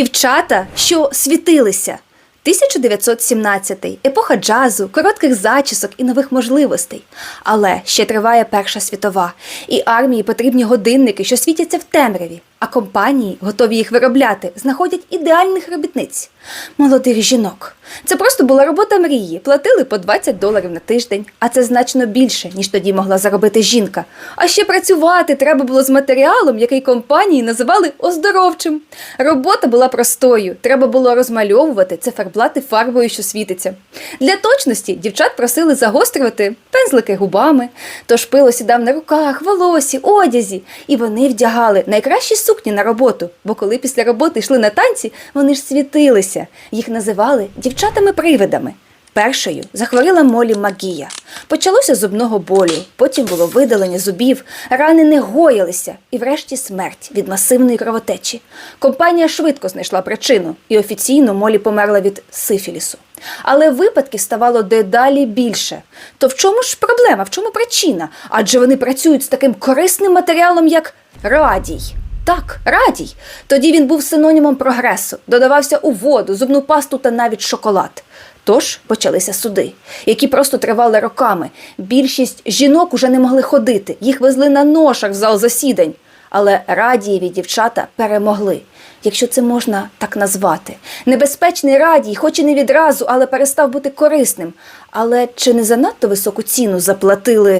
Дівчата, що світилися. 1917 епоха джазу, коротких зачісок і нових можливостей. Але ще триває Перша світова, і армії потрібні годинники, що світяться в темряві, а компанії, готові їх виробляти, знаходять ідеальних робітниць, молодих жінок. Це просто була робота мрії. Платили по 20 доларів на тиждень, а це значно більше, ніж тоді могла заробити жінка. А ще працювати треба було з матеріалом, який компанії називали оздоровчим. Робота була простою. Треба було розмальовувати, циферблати фарбою, що світиться. Для точності дівчат просили загострювати пензлики губами, тож пило сідав на руках, волосі, одязі, і вони вдягали найкращі сукні на роботу, бо коли після роботи йшли на танці, вони ж світилися. Їх називали дівчатами-привидами. Першою захворіла Молі Магія. Почалося зубного болю, потім було видалення зубів, рани не гоїлися і врешті смерть від масивної кровотечі. Компанія швидко знайшла причину, і офіційно Молі померла від сифілісу. Але випадків ставало дедалі більше. То в чому ж проблема, в чому причина? Адже вони працюють з таким корисним матеріалом, як радій. Так, радій. Тоді він був синонімом прогресу, додавався у воду, зубну пасту та навіть шоколад. Тож почалися суди, які просто тривали роками. Більшість жінок уже не могли ходити, їх везли на ношах в зал засідань. Але радієві дівчата перемогли, якщо це можна так назвати. Небезпечний радій, хоч і не відразу, але перестав бути корисним. Але чи не занадто високу ціну заплатили